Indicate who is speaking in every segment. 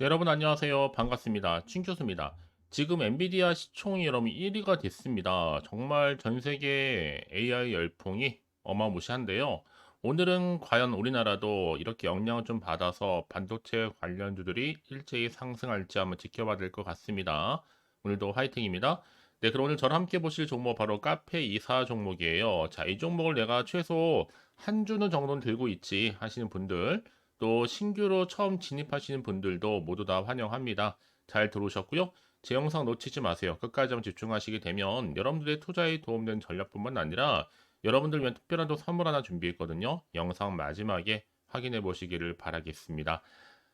Speaker 1: 네, 여러분 안녕하세요. 반갑습니다. 춘교수입니다. 지금 엔비디아 시총이 여러분 1위가 됐습니다. 정말 전 세계 AI 열풍이 어마무시한데요. 오늘은 과연 우리나라도 이렇게 영향을 좀 받아서 반도체 관련주들이 일제히 상승할지 한번 지켜봐야 될 것 같습니다. 오늘도 화이팅입니다. 네, 그럼 오늘 저랑 함께 보실 종목 바로 카페 이사 종목이에요. 자, 이 종목을 내가 최소 한 주는 정도는 들고 있지 하시는 분들 또 신규로 처음 진입하시는 분들도 모두 다 환영합니다. 잘 들어오셨고요. 제 영상 놓치지 마세요. 끝까지 한번 집중하시게 되면 여러분들의 투자에 도움되는 전략뿐만 아니라 여러분들 위한 특별한 또 선물 하나 준비했거든요. 영상 마지막에 확인해 보시기를 바라겠습니다.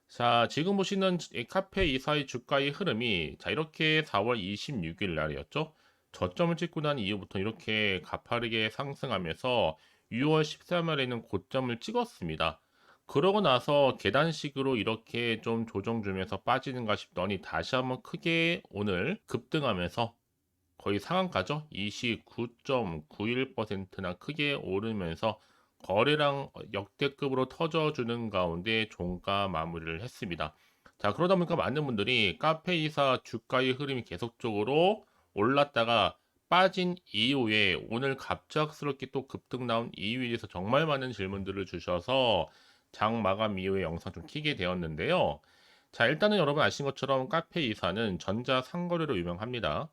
Speaker 1: 자, 지금 보시는 이 카페 이사의 주가의 흐름이 자, 이렇게 4월 26일 날이었죠. 저점을 찍고 난 이후부터 이렇게 가파르게 상승하면서 6월 13일에는 고점을 찍었습니다. 그러고 나서 계단식으로 이렇게 좀 조정 주면서 빠지는가 싶더니 다시 한번 크게 오늘 급등하면서 거의 상한가죠. 29.91%나 크게 오르면서 거래량 역대급으로 터져주는 가운데 종가 마무리를 했습니다. 자, 그러다 보니까 많은 분들이 카페이사 주가의 흐름이 계속적으로 올랐다가 빠진 이후에 오늘 갑작스럽게 또 급등 나온 이유에 대해서 정말 많은 질문들을 주셔서 장 마감 이후에 영상 좀 키게 되었는데요. 자, 일단은 여러분 아신 것처럼 카페 이사는 전자 상거래로 유명합니다.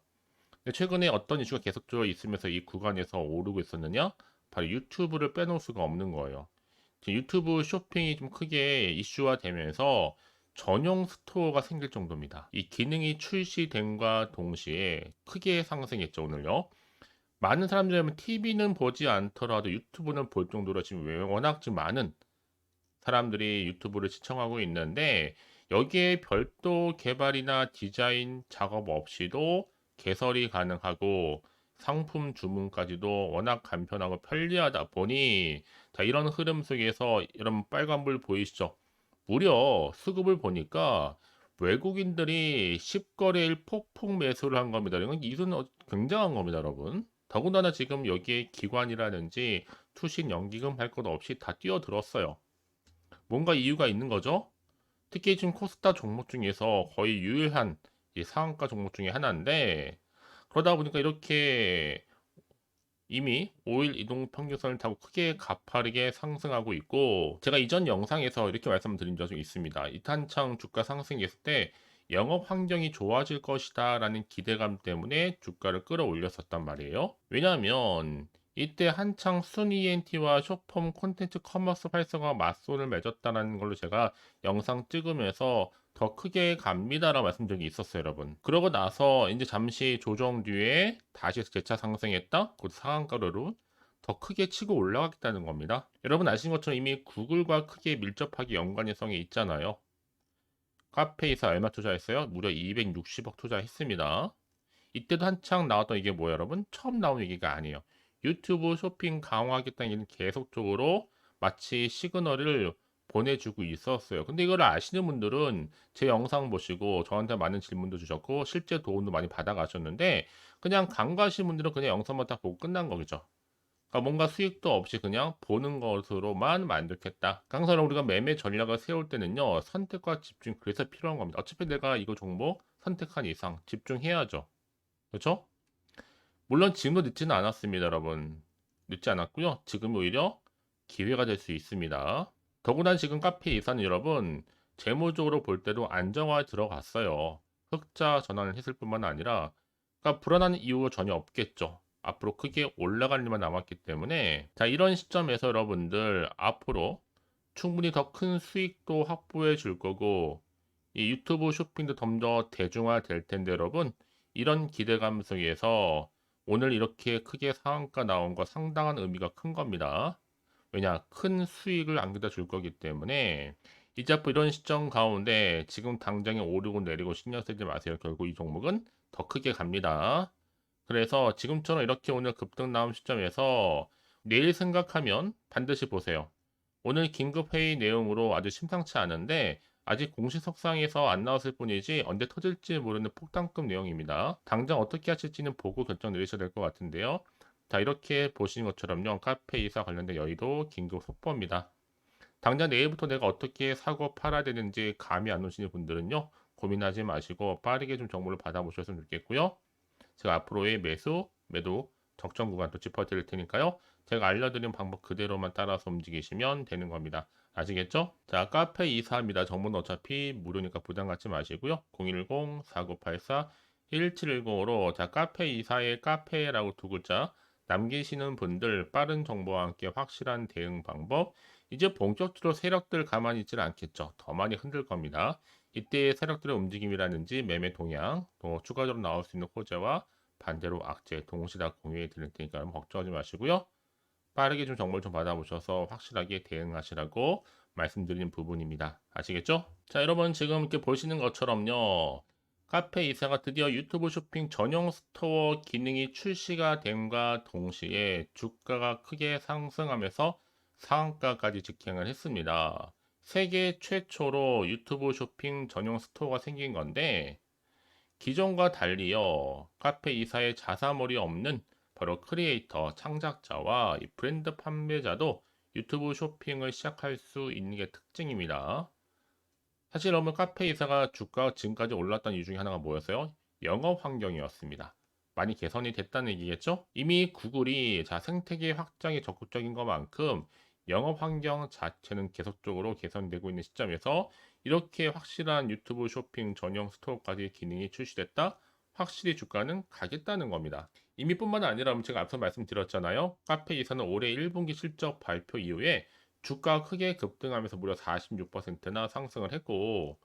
Speaker 1: 최근에 어떤 이슈가 계속적으로 있으면서 이 구간에서 오르고 있었느냐? 바로 유튜브를 빼놓을 수가 없는 거예요. 유튜브 쇼핑이 좀 크게 이슈화 되면서 전용 스토어가 생길 정도입니다. 이 기능이 출시된과 동시에 크게 상승했죠, 오늘요. 많은 사람들이 TV는 보지 않더라도 유튜브는 볼 정도로 지금 워낙 좀 많은 사람들이 유튜브를 시청하고 있는데 여기에 별도 개발이나 디자인 작업 없이도 개설이 가능하고 상품 주문까지도 워낙 간편하고 편리하다 보니 자 이런 흐름 속에서 이런 빨간불 보이시죠? 무려 수급을 보니까 외국인들이 10거래일 폭풍 매수를 한 겁니다. 이건 이건 어, 굉장한 겁니다, 여러분. 더군다나 지금 여기에 기관이라든지 투신 연기금 할 것 없이 다 뛰어들었어요. 뭔가 이유가 있는 거죠. 특히 지금 코스타 종목 중에서 거의 유일한 상한가 종목 중에 하나인데 그러다 보니까 이렇게 이미 5일 이동 평균선을 타고 크게 가파르게 상승하고 있고 제가 이전 영상에서 이렇게 말씀드린 적이 있습니다. 이탄창 주가 상승했을 때 영업 환경이 좋아질 것이다 라는 기대감 때문에 주가를 끌어올렸었단 말이에요. 왜냐하면 이때 한창 순 ENT와 쇼폼 콘텐츠 커머스 활성화 맞손을 맺었다는 걸로 제가 영상 찍으면서 더 크게 갑니다라고 말씀 적이 있었어요, 여러분. 그러고 나서 이제 잠시 조정 뒤에 다시 재차 상승했다? 곧 상한가로로 더 크게 치고 올라가겠다는 겁니다. 여러분 아신 것처럼 이미 구글과 크게 밀접하게 연관성이 있잖아요. 카페에서 얼마 투자했어요? 무려 260억 투자했습니다. 이때도 한창 나왔던 이게 뭐예요, 여러분? 처음 나온 얘기가 아니에요. 유튜브 쇼핑 강화하겠다는 얘기는 계속적으로 마치 시그널을 보내주고 있었어요. 근데 이걸 아시는 분들은 제 영상 보시고 저한테 많은 질문도 주셨고 실제 도움도 많이 받아가셨는데 그냥 간과하신 분들은 그냥 영상만 딱 보고 끝난 거죠. 그러니까 뭔가 수익도 없이 그냥 보는 것으로만 만족했다. 항상 우리가 매매 전략을 세울 때는요 선택과 집중 그래서 필요한 겁니다. 어차피 내가 이거 종목 선택한 이상 집중해야죠. 그렇죠? 물론 지금도 늦지는 않았습니다, 여러분. 늦지 않았고요. 지금 오히려 기회가 될 수 있습니다. 더구나 지금 카페 이사는 여러분 재무적으로 볼 때도 안정화에 들어갔어요. 흑자 전환을 했을 뿐만 아니라 그러니까 불안한 이유가 전혀 없겠죠. 앞으로 크게 올라갈 일만 남았기 때문에 자 이런 시점에서 여러분들 앞으로 충분히 더 큰 수익도 확보해 줄 거고 이 유튜브 쇼핑도 좀더 대중화 될 텐데 여러분 이런 기대감 속에서 오늘 이렇게 크게 상한가 나온 거 상당한 의미가 큰 겁니다. 왜냐 큰 수익을 안겨다 줄 거기 때문에 이제 앞으로 이런 시점 가운데 지금 당장에 오르고 내리고 신경 쓰지 마세요. 결국 이 종목은 더 크게 갑니다. 그래서 지금처럼 이렇게 오늘 급등 나온 시점에서 내일 생각하면 반드시 보세요. 오늘 긴급 회의 내용으로 아주 심상치 않은데 아직 공식 석상에서 안 나왔을 뿐이지 언제 터질지 모르는 폭탄급 내용입니다. 당장 어떻게 하실지는 보고 결정 내리셔야 될 것 같은데요. 자 이렇게 보시는 것처럼요. 카페 이사 관련된 여의도 긴급 속보입니다. 당장 내일부터 내가 어떻게 사고 팔아야 되는지 감이 안 오시는 분들은요. 고민하지 마시고 빠르게 좀 정보를 받아보셨으면 좋겠고요. 제가 앞으로의 매수, 매도, 적정 구간 또 짚어드릴 테니까요. 제가 알려드린 방법 그대로만 따라서 움직이시면 되는 겁니다. 아시겠죠? 자, 카페 이사입니다. 정보는 어차피 무료니까 부담 갖지 마시고요. 010-4984-1710으로 자, 카페 이사의 카페라고 두 글자 남기시는 분들 빠른 정보와 함께 확실한 대응 방법 이제 본격적으로 세력들 가만히 있질 않겠죠. 더 많이 흔들 겁니다. 이때 세력들의 움직임이라든지 매매 동향, 또 추가적으로 나올 수 있는 호재와 반대로 악재 동시에 다 공유해 드릴 테니까 걱정하지 마시고요. 빠르게 좀 정보를 좀 받아보셔서 확실하게 대응하시라고 말씀드리는 부분입니다. 아시겠죠? 자, 여러분 지금 이렇게 보시는 것처럼요. 카페 이사가 드디어 유튜브 쇼핑 전용 스토어 기능이 출시가 됨과 동시에 주가가 크게 상승하면서 상한가까지 직행을 했습니다. 세계 최초로 유튜브 쇼핑 전용 스토어가 생긴 건데 기존과 달리요. 카페 이사의 자사몰이 없는 바로 크리에이터, 창작자와 이 브랜드 판매자도 유튜브 쇼핑을 시작할 수 있는 게 특징입니다. 사실 여러분 카페 이사가 주가가 지금까지 올랐던 이유 중에 하나가 뭐였어요? 영업 환경이었습니다. 많이 개선이 됐다는 얘기겠죠? 이미 구글이 자 생태계 확장에 적극적인 것만큼 영업 환경 자체는 계속적으로 개선되고 있는 시점에서 이렇게 확실한 유튜브 쇼핑 전용 스토어까지 기능이 출시됐다? 확실히 주가는 가겠다는 겁니다. 이미 뿐만 아니라 제가 앞서 말씀드렸잖아요. 카페 이사는 올해 1분기 실적 발표 이후에 주가가 크게 급등하면서 무려 46%나 상승을 했고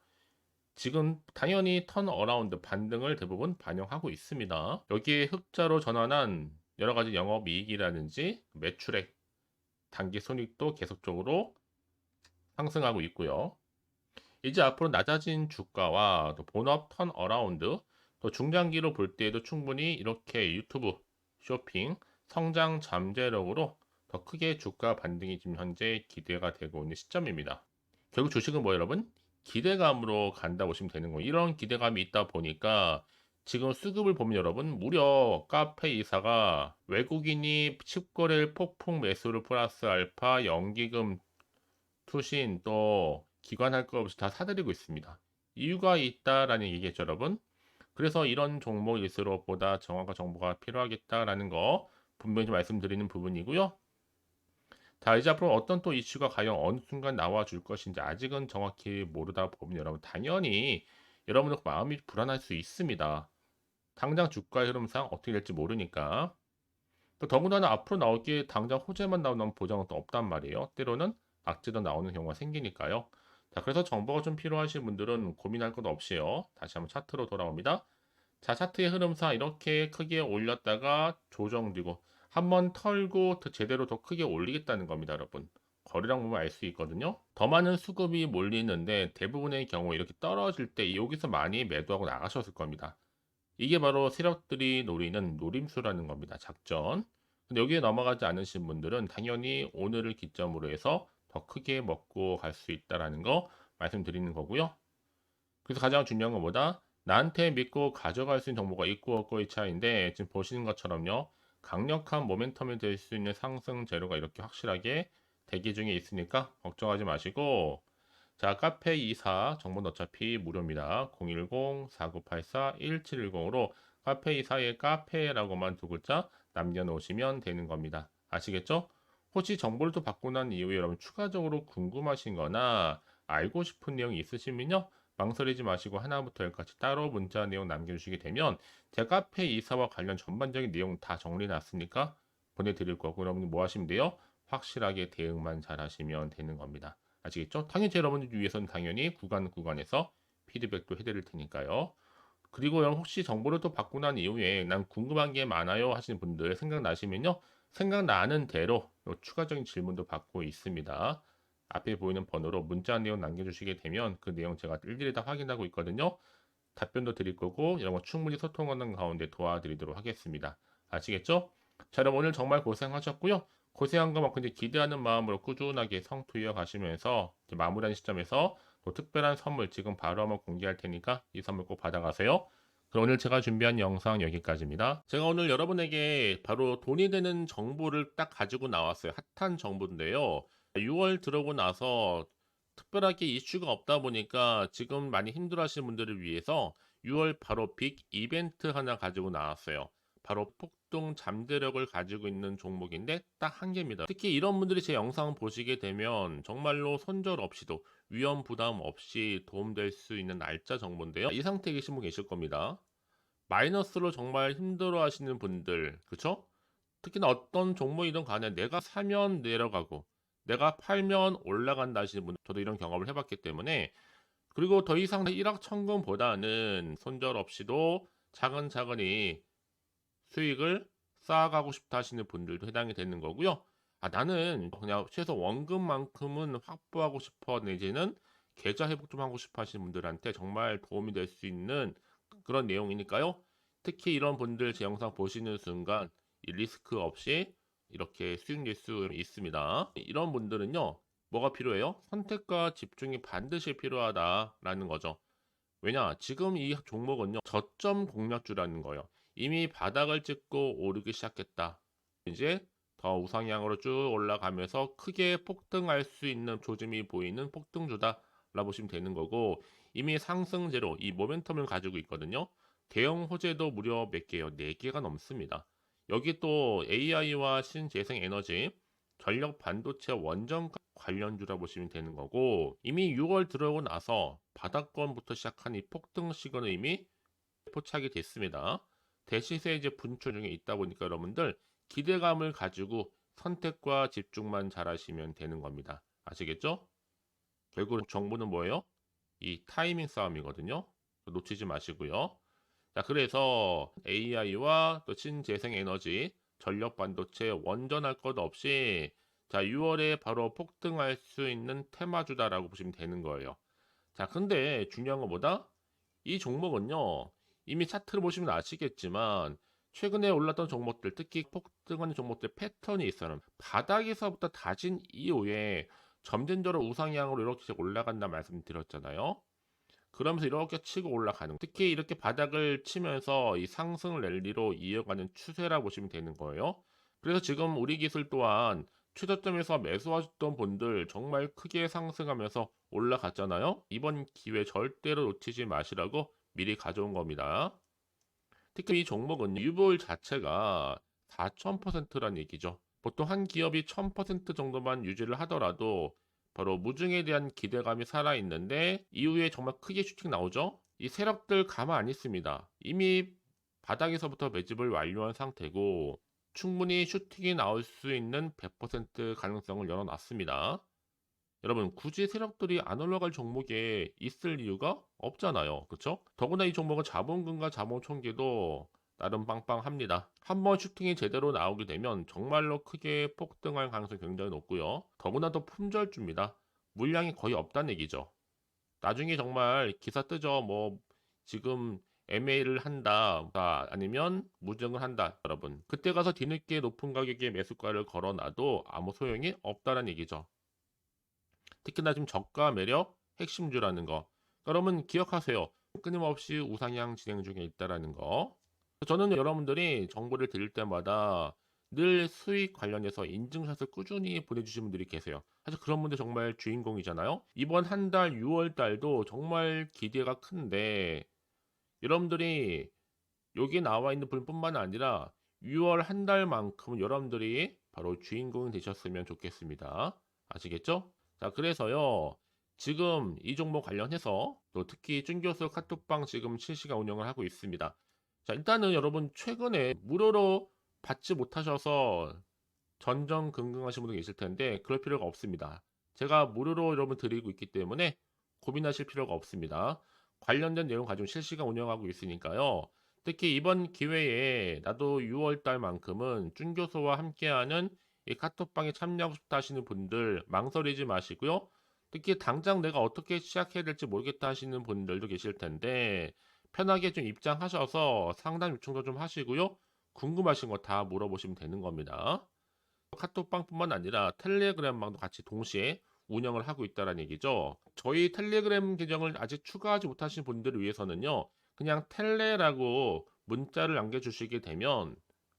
Speaker 1: 지금 당연히 턴 어라운드 반등을 대부분 반영하고 있습니다. 여기에 흑자로 전환한 여러 가지 영업 이익이라든지 매출액, 단기 손익도 계속적으로 상승하고 있고요. 이제 앞으로 낮아진 주가와 또 본업 턴 어라운드, 또 중장기로 볼 때에도 충분히 이렇게 유튜브 쇼핑 성장 잠재력으로 더 크게 주가 반등이 지금 현재 기대가 되고 있는 시점입니다. 결국 주식은 뭐 여러분? 기대감으로 간다 보시면 되는 거예요. 이런 기대감이 있다 보니까 지금 수급을 보면 여러분 무려 카페 이사가 외국인이 칩거래를 폭풍 매수를 플러스 알파 연기금 투신 또 기관할 것 없이 다 사들이고 있습니다. 이유가 있다라는 얘기겠죠 여러분. 그래서 이런 종목일수록 보다 정확한 정보가 필요하겠다라는 거 분명히 좀 말씀드리는 부분이고요. 자 이제 앞으로 어떤 또 이슈가 과연 어느 순간 나와 줄 것인지 아직은 정확히 모르다 보면 여러분 당연히 여러분들 마음이 불안할 수 있습니다. 당장 주가의 흐름상 어떻게 될지 모르니까 또 더군다나 앞으로 게 당장 호재만 나오는 보장은 또 없단 말이에요. 때로는 악재도 나오는 경우가 생기니까요. 자 그래서 정보가 좀 필요하신 분들은 고민할 것 없이요. 다시 한번 차트로 돌아옵니다. 자 차트의 흐름상 이렇게 크게 올렸다가 조정되고 한번 털고 더 제대로 더 크게 올리겠다는 겁니다, 여러분. 거래량 보면 알 수 있거든요. 더 많은 수급이 몰리는데 대부분의 경우 이렇게 떨어질 때 여기서 많이 매도하고 나가셨을 겁니다. 이게 바로 세력들이 노리는 노림수라는 겁니다. 작전. 근데 여기에 넘어가지 않으신 분들은 당연히 오늘을 기점으로 해서 더 크게 먹고 갈 수 있다라는 거 말씀드리는 거고요. 그래서 가장 중요한 건 뭐다? 나한테 믿고 가져갈 수 있는 정보가 있고 없고의 차이인데 지금 보시는 것처럼요. 강력한 모멘텀이 될 수 있는 상승 재료가 이렇게 확실하게 대기 중에 있으니까 걱정하지 마시고 자 카페 24 정보는 어차피 무료입니다. 010-4984-1710으로 카페 24의 카페라고만 두 글자 남겨놓으시면 되는 겁니다. 아시겠죠? 혹시 정보를 또 받고 난 이후에 여러분 추가적으로 궁금하신 거나 알고 싶은 내용이 있으시면요. 망설이지 마시고 하나부터 열까지 따로 문자 내용 남겨주시게 되면 제 카페 이사와 관련 전반적인 내용 다 정리해놨으니까 보내드릴 거고 여러분이 뭐 하시면 돼요? 확실하게 대응만 잘 하시면 되는 겁니다. 아시겠죠? 당연히 제 여러분들 위해서는 당연히 구간 구간에서 피드백도 해드릴 테니까요. 그리고 여러분 혹시 정보를 또 받고 난 이후에 난 궁금한 게 많아요 하시는 분들 생각나시면요. 생각나는 대로 추가적인 질문도 받고 있습니다. 앞에 보이는 번호로 문자 내용 남겨주시게 되면 그 내용 제가 일일이 다 확인하고 있거든요. 답변도 드릴 거고 이런 거 충분히 소통하는 가운데 도와드리도록 하겠습니다. 아시겠죠? 자, 여러분 오늘 정말 고생하셨고요. 고생한 것만큼 기대하는 마음으로 꾸준하게 성투 이어가시면서 마무리하는 시점에서 또 특별한 선물 지금 바로 한번 공개할 테니까 이 선물 꼭 받아가세요. 그럼 오늘 제가 준비한 영상 여기까지입니다. 제가 오늘 여러분에게 바로 돈이 되는 정보를 딱 가지고 나왔어요. 핫한 정보인데요. 6월 들어오고 나서 특별하게 이슈가 없다 보니까 지금 많이 힘들어 하시는 분들을 위해서 6월 바로 빅 이벤트 하나 가지고 나왔어요. 바로 폭등 잠재력을 가지고 있는 종목인데 딱 한 개입니다. 특히 이런 분들이 제 영상 보시게 되면 정말로 손절 없이도 위험 부담 없이 도움될 수 있는 날짜 정보인데요. 이 상태에 계신 분 계실 겁니다. 마이너스로 정말 힘들어 하시는 분들, 그쵸? 특히나 어떤 종목이든 간에 내가 사면 내려가고 내가 팔면 올라간다 하시는 분, 저도 이런 경험을 해봤기 때문에 그리고 더 이상 일확천금보다는 손절 없이도 차근차근히 수익을 쌓아가고 싶다 하시는 분들도 해당이 되는 거고요. 아, 나는 그냥 최소 원금만큼은 확보하고 싶어 내지는 계좌 회복 좀 하고 싶어 하시는 분들한테 정말 도움이 될 수 있는 그런 내용이니까요. 특히 이런 분들 제 영상 보시는 순간 이 리스크 없이 이렇게 수익 낼수 있습니다. 이런 분들은요, 뭐가 필요해요? 선택과 집중이 반드시 필요하다라는 거죠. 왜냐, 지금 이 종목은요, 저점 공략주라는 거예요. 이미 바닥을 찍고 오르기 시작했다. 이제 더 우상향으로 쭉 올라가면서 크게 폭등할 수 있는 조짐이 보이는 폭등주다. 라 보시면 되는 거고 이미 상승제로 이 모멘텀을 가지고 있거든요. 대형 호재도 무려 몇 개요? 4개가 넘습니다. 여기 또 AI와 신재생 에너지, 전력 반도체 원전 관련주라 보시면 되는 거고 이미 6월 들어오고 나서 바닥권부터 시작한 이 폭등 시그널 이미 포착이 됐습니다. 대시세 이제 분출 중에 있다 보니까 여러분들 기대감을 가지고 선택과 집중만 잘하시면 되는 겁니다. 아시겠죠? 결국 정보는 뭐예요? 이 타이밍 싸움이거든요. 놓치지 마시고요. 자, 그래서 AI와 또 신재생 에너지, 전력 반도체 원전할 것 없이 자, 6월에 바로 폭등할 수 있는 테마주다라고 보시면 되는 거예요. 자, 근데 중요한 것보다 이 종목은요. 이미 차트를 보시면 아시겠지만 최근에 올랐던 종목들, 특히 폭등하는 종목들 패턴이 있어요. 바닥에서부터 다진 이후에 점진적으로 우상향으로 이렇게 올라간다 말씀드렸잖아요. 그러면서 이렇게 치고 올라가는 특히 이렇게 바닥을 치면서 이 상승 랠리로 이어가는 추세라 보시면 되는 거예요. 그래서 지금 우리 기술 또한 최저점에서 매수하셨던 분들 정말 크게 상승하면서 올라갔잖아요. 이번 기회 절대로 놓치지 마시라고 미리 가져온 겁니다. 특히 이 종목은 유보율 자체가 4,000%란 얘기죠. 보통 한 기업이 1000% 정도만 유지를 하더라도 바로 무중에 대한 기대감이 살아있는데 이후에 정말 크게 슈팅 나오죠? 이 세력들 가만 안 있습니다. 이미 바닥에서부터 매집을 완료한 상태고 충분히 슈팅이 나올 수 있는 100% 가능성을 열어놨습니다. 여러분 굳이 세력들이 안 올라갈 종목에 있을 이유가 없잖아요. 그쵸? 더구나 이 종목은 자본금과 자본총계도 나름 빵빵합니다. 한번 슈팅이 제대로 나오게 되면 정말로 크게 폭등할 가능성이 굉장히 높고요. 더구나 더 품절주입니다. 물량이 거의 없다는 얘기죠. 나중에 정말 기사 뜨죠. 뭐 지금 MA를 한다 아니면 무증을 한다 여러분 그때 가서 뒤늦게 높은 가격에 매수가를 걸어놔도 아무 소용이 없다는 얘기죠 특히나 지금 저가 매력 핵심주라는 거 여러분 기억하세요 끊임없이 우상향 진행 중에 있다라는 거 저는 여러분들이 정보를 드릴 때마다 늘 수익 관련해서 인증샷을 꾸준히 보내주시는 분들이 계세요. 사실 그런 분들 정말 주인공이잖아요. 이번 한 달 6월 달도 정말 기대가 큰데 여러분들이 여기 나와 있는 분뿐만 아니라 6월 한 달만큼 여러분들이 바로 주인공이 되셨으면 좋겠습니다. 아시겠죠? 자, 그래서요. 지금 이 종목 관련해서 또 특히 준 교수 카톡방 지금 실시간 운영을 하고 있습니다. 자, 일단은 여러분 최근에 무료로 받지 못하셔서 전전긍긍하신 분들 계실 텐데 그럴 필요가 없습니다. 제가 무료로 여러분 드리고 있기 때문에 고민하실 필요가 없습니다. 관련된 내용 가지고 실시간 운영하고 있으니까요. 특히 이번 기회에 나도 6월 달만큼은 준 교수와 함께하는 이 카톡방에 참여하고 싶다 하시는 분들 망설이지 마시고요. 특히 당장 내가 어떻게 시작해야 될지 모르겠다 하시는 분들도 계실 텐데 편하게 좀 입장하셔서 상담 요청도 좀 하시고요. 궁금하신 거 다 물어보시면 되는 겁니다. 카톡방뿐만 아니라 텔레그램방도 같이 동시에 운영을 하고 있다는 얘기죠. 저희 텔레그램 계정을 아직 추가하지 못하신 분들을 위해서는요. 그냥 텔레라고 문자를 남겨주시게 되면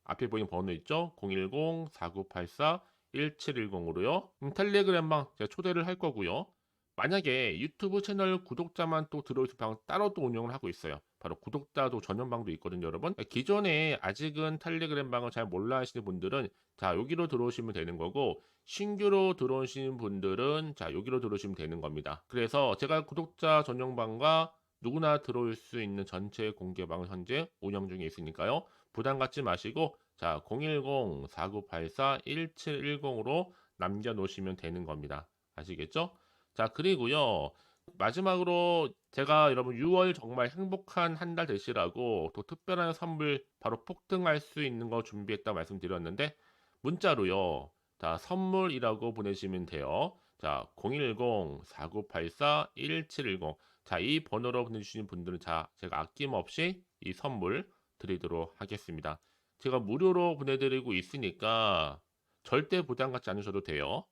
Speaker 1: 앞에 보이는 번호 있죠? 010-4984 1710으로요. 음, 텔레그램방 제가 초대를 할 거고요. 만약에 유튜브 채널 구독자만 또 들어오실 방 따로 또 운영을 하고 있어요. 바로 구독자도 전용방도 있거든요, 여러분. 기존에 아직은 텔레그램 방을 잘 몰라 하시는 분들은 자, 여기로 들어오시면 되는 거고 신규로 들어오시는 분들은 자, 여기로 들어오시면 되는 겁니다. 그래서 제가 구독자 전용방과 누구나 들어올 수 있는 전체 공개방을 현재 운영 중에 있으니까요. 부담 갖지 마시고 자, 010-4984-1710으로 남겨놓으시면 되는 겁니다. 아시겠죠? 자, 그리고요. 마지막으로 제가 여러분 6월 정말 행복한 한 달 되시라고 또 특별한 선물 바로 폭등할 수 있는 거 준비했다 말씀드렸는데 문자로요. 자, 선물이라고 보내시면 돼요. 자, 010-4984-1710. 자, 이 번호로 보내주시는 분들은 자, 제가 아낌없이 이 선물 드리도록 하겠습니다. 제가 무료로 보내드리고 있으니까 절대 부담 갖지 않으셔도 돼요.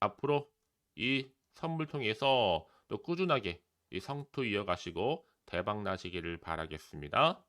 Speaker 1: 앞으로 이 선물 통해서 또 꾸준하게 이 성투 이어가시고 대박 나시기를 바라겠습니다.